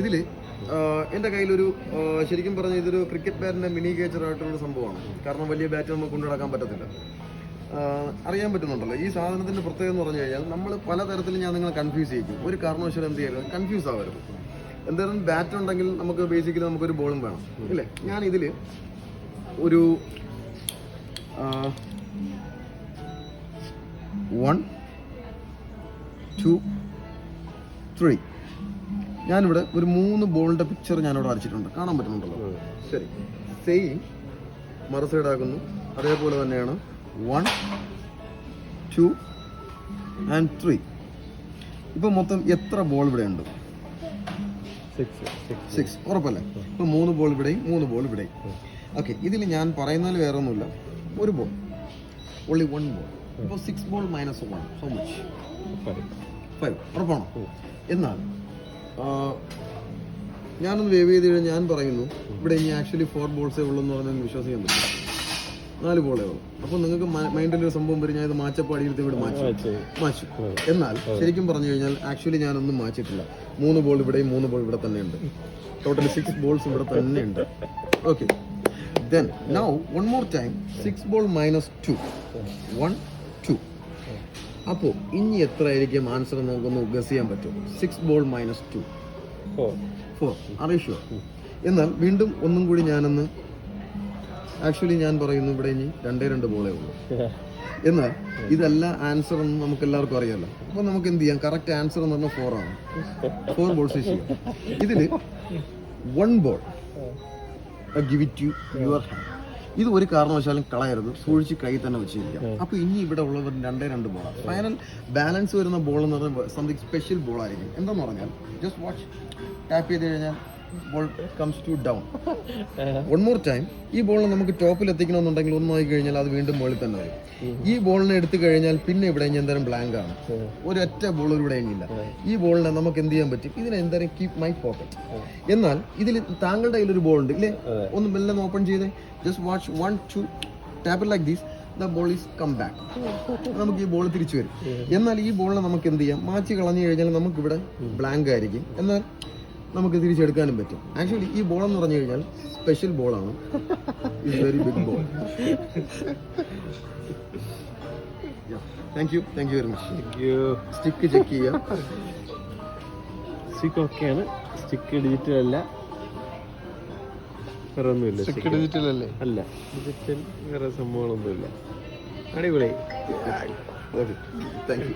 ഇതിൽ എന്റെ കയ്യിലൊരു ശരിക്കും പറഞ്ഞാൽ ഇതൊരു ക്രിക്കറ്റ് ബാറ്റിന്റെ മിനി കേച്ചർ ആയിട്ടുള്ള സംഭവമാണ്. കാരണം വലിയ ബാറ്റ് നമുക്ക് കൊണ്ടു നടക്കാൻ പറ്റത്തില്ല. അറിയാൻ പറ്റുന്നുണ്ടല്ലോ. ഈ സാധനത്തിന്റെ പ്രത്യേകത എന്ന് പറഞ്ഞു കഴിഞ്ഞാൽ നമ്മൾ പലതരത്തിൽ ഞാൻ നിങ്ങളെ കൺഫ്യൂസ് ചെയ്യിക്കും. ഒരു കാരണവശാലും എന്ത് ചെയ്യരുത്. കൺഫ്യൂസ് ആവരുത്. എന്തായാലും ബാറ്റ് ഉണ്ടെങ്കിൽ നമുക്ക് ബേസിക്കലി നമുക്കൊരു ബോളും വേണം. ഇല്ലേ ഞാൻ ഇതിൽ ഒരു വൺ ടു ത്രീ ഞാനിവിടെ ഒരു മൂന്ന് ബോളിന്റെ പിക്ചർ ഞാനിവിടെ വരച്ചിട്ടുണ്ട്. കാണാൻ പറ്റുന്നുണ്ടല്ലോ. ശരി. സെയിം മറു സൈഡാക്കുന്നു അതേപോലെ തന്നെയാണ് വൺ ടു ആൻഡ് ത്രീ ഇപ്പൊ മൊത്തം എത്ര ബോൾ ഇവിടെ ഉണ്ട് സിക്സ് ഉറപ്പല്ലേ? ഇപ്പൊ മൂന്ന് ബോൾ ഇവിടെയും മൂന്ന് ബോൾ ഇവിടെയും. ഓക്കെ ഇതിൽ ഞാൻ പറയുന്നതിൽ വേറെ ഒന്നുമില്ല ഒരു ബോൾ ഓൺലി വൺ ബോൾ ഇപ്പോൾ six ball minus one so much five ഉറപ്പാണോ? എന്നാൽ ഞാനൊന്ന് വേവ് ചെയ്ത് കഴിഞ്ഞാൽ ഞാൻ പറയുന്നു ഇവിടെ ഇനി ആക്ച്വലി ഫോർ ബോൾസേ ഉള്ളൂ എന്ന് പറഞ്ഞാൽ വിശ്വസിക്കാൻ പറ്റില്ല. നാല് ബോളേ ഉള്ളൂ. അപ്പോൾ നിങ്ങൾക്ക് മൈൻഡിൽ ഒരു സംഭവം വരും ഞാൻ ഇത് മാച്ചപ്പാടിയെടുത്ത് ഇവിടെ മാച്ചു. മാച്ചു. എന്നാൽ ശരിക്കും പറഞ്ഞു കഴിഞ്ഞാൽ ആക്ച്വലി ഞാനൊന്നും മാച്ചിട്ടില്ല. മൂന്ന് ബോൾ ഇവിടെയും മൂന്ന് ബോൾ ഇവിടെ തന്നെയുണ്ട് ടോട്ടൽ സിക്സ് ബോൾസ് ഇവിടെ തന്നെയുണ്ട് okay then now one more time six ball minus two one two അപ്പോൾ ഇനി എത്ര ആയിരിക്കും ആൻസർ നമുക്കൊന്ന് ഗസ് ചെയ്യാൻ പറ്റും? Six ball minus two four അറിയിഷോ എന്നാൽ വീണ്ടും ഒന്നും കൂടി ഞാനൊന്ന് ആക്ച്വലി ഞാൻ പറയുന്നു ഇവിടെ ഇനി രണ്ടേ രണ്ട് ബോളേ ഉള്ളൂ. എന്നാൽ ഇതല്ല ആൻസർ എന്ന് നമുക്ക് എല്ലാവർക്കും അറിയാമല്ലോ അപ്പൊ നമുക്ക് എന്ത് ചെയ്യാം? കറക്റ്റ് ആൻസർ എന്ന് പറഞ്ഞാൽ ഫോർ ആണ്. ഫോർ ബോൾസ് ചെയ്യാം ഇതിൽ one ball give it you your hand ഇത് ഒരു കാരണവശാലും കളയരുത്. സൂക്ഷിച്ച് കൈ തന്നെ വെച്ചിരിക്കാം അപ്പൊ ഇനി ഇവിടെ ഉള്ളവർ രണ്ടേ രണ്ട് ബോളാണ് ഫൈനൽ ബാലൻസ് വരുന്ന ബോൾ എന്ന് പറഞ്ഞാൽ സംതിങ് സ്പെഷ്യൽ ബോൾ ആയിരിക്കും. എന്താന്ന് പറഞ്ഞാൽ ജസ്റ്റ് വാച്ച് ടാപ്പ് ചെയ്ത് കഴിഞ്ഞാൽ ball comes to down one more time ഈ ബോളിനെ നമുക്ക് ടോപ്പിൽ എത്തിക്കണമെന്നുണ്ടെങ്കിൽ ഒന്നായി കഴിഞ്ഞാൽ അത് വീണ്ടും ബോളിൽ തന്നെ വരും. ഈ ബോളിനെ എടുത്തു കഴിഞ്ഞാൽ പിന്നെ ഇവിടെ എന്തെങ്കിലും ബ്ലാങ്ക് ആണ്. ഒരൊറ്റ ബോൾ ഇവിടെ ഇല്ല ഈ ബോളിനെ നമുക്ക് എന്ത് ചെയ്യാൻ പറ്റും? ഇതിനെ എന്തായാലും കീപ് മൈ പോക്കറ്റ് എന്നാൽ ഇതിൽ താങ്കളുടെ കയ്യിൽ ഒരു ബോൾ ഉണ്ട് ഇല്ലേ? ഒന്ന് മെല്ലെ ഓപ്പൺ ചെയ്തേ. Just watch one two tap like these the ball is come back നമുക്ക് ഈ ബോൾ തിരിച്ചു വരും. എന്നാൽ ഈ ബോളിനെ നമുക്ക് എന്ത് ചെയ്യാം? മാറ്റി കളഞ്ഞു കഴിഞ്ഞാൽ നമുക്ക് ഇവിടെ ബ്ലാങ്ക് ആയിരിക്കും. എന്നാൽ നമുക്ക് തിരിച്ചെടുക്കാനും പറ്റും. ആക്ച്വലി ഈ ബോൾ എന്ന് പറഞ്ഞു കഴിഞ്ഞാൽ special ബോളാണ് is very big ball thank you thank you very much stick check ചെയ്യാം. സ്റ്റിക്ക് ഓക്കെയാണ് സ്റ്റിക്ക് ഡിജിറ്റൽ അല്ല. വേറെ ഒന്നുമില്ല സ്റ്റിക്ക് ഡിജിറ്റൽ അല്ലേ? അല്ല. ഡിജിറ്റൽ വേറെ സംഭവങ്ങളൊന്നുമില്ല. അടിപൊളി. Thank you